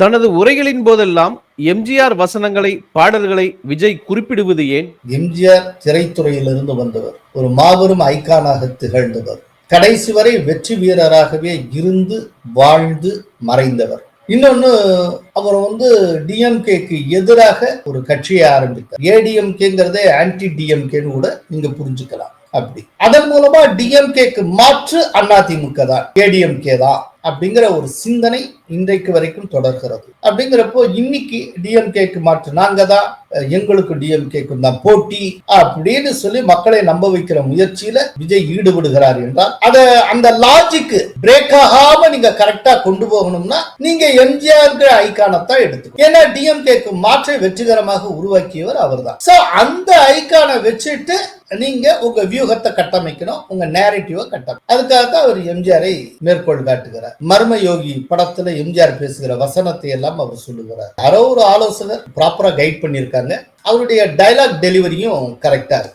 தனது உரைகளின் போதெல்லாம் எம்ஜிஆர் வசனங்களை பாடல்களை விஜய் குறிப்பிடுவது ஏன்? எம்ஜிஆர் திரைத்துறையிலிருந்து வந்தவர். ஒரு மாபெரும் ஐகானாக திகழ்ந்தவர். கடைசி வரை வெற்றி வீரராகவே இருந்து வாழ்ந்து மறைந்தவர். இன்னொன்னு அவர் வந்து டிஎம்கேக்கு எதிராக ஒரு கட்சியை ஆரம்பித்தார். ஏடிஎம்கேங்கிறதே ஆன்டி டிஎம்கேன்னு கூட நீங்க புரிஞ்சுக்கலாம். அப்படி. அதன் மூலமா டிஎம்கேக்கு மாற்று அதிமுக தான். ஏடிஎம்கே தான். அப்படிங்கிற ஒரு சிந்தனை இன்றைக்கு வரைக்கும் தொடர்கிறது. அப்படிங்கிறப்போ இன்னைக்கு டிஎம்கேக்கு மாற்று நாங்க தான் எங்களுக்கு டிஎம்கேக்கும் தான் போட்டி அப்படின்னு சொல்லி மக்களை நம்ப வைக்கிற முயற்சியில விஜய் ஈடுபடுகிறார் என்றால் அத அந்த லாஜிக்கு பிரேக் ஆகாம நீங்க கரெக்டா கொண்டு போகணும்னா நீங்க எம்ஜிஆர் ஐகானத்தான் எடுத்து ஏன்னா டிஎம்கேக்கு மாற்றை வெற்றிகரமாக உருவாக்கியவர் அவர்தான். சோ அந்த ஐகானை வச்சுட்டு நீங்க உங்க வியூகத்தை கட்டமைக்கணும் உங்க நேரட்டிவை கட்டணும் அதுக்காக தான் அவர் எம்ஜிஆரை மேற்கோள் காட்டுகிறார். மர்ம யோகி படத்துல எம்ஜிஆர் பேசுகிற வசனத்தை எல்லாம் அவர் சொல்லுகிறார். யாரோ ஒரு ஆலோசகர் ப்ராப்பரா கைட் பண்ணியிருக்காங்க அவருடைய டைலாக் டெலிவரியும் கரெக்டா இருக்கு.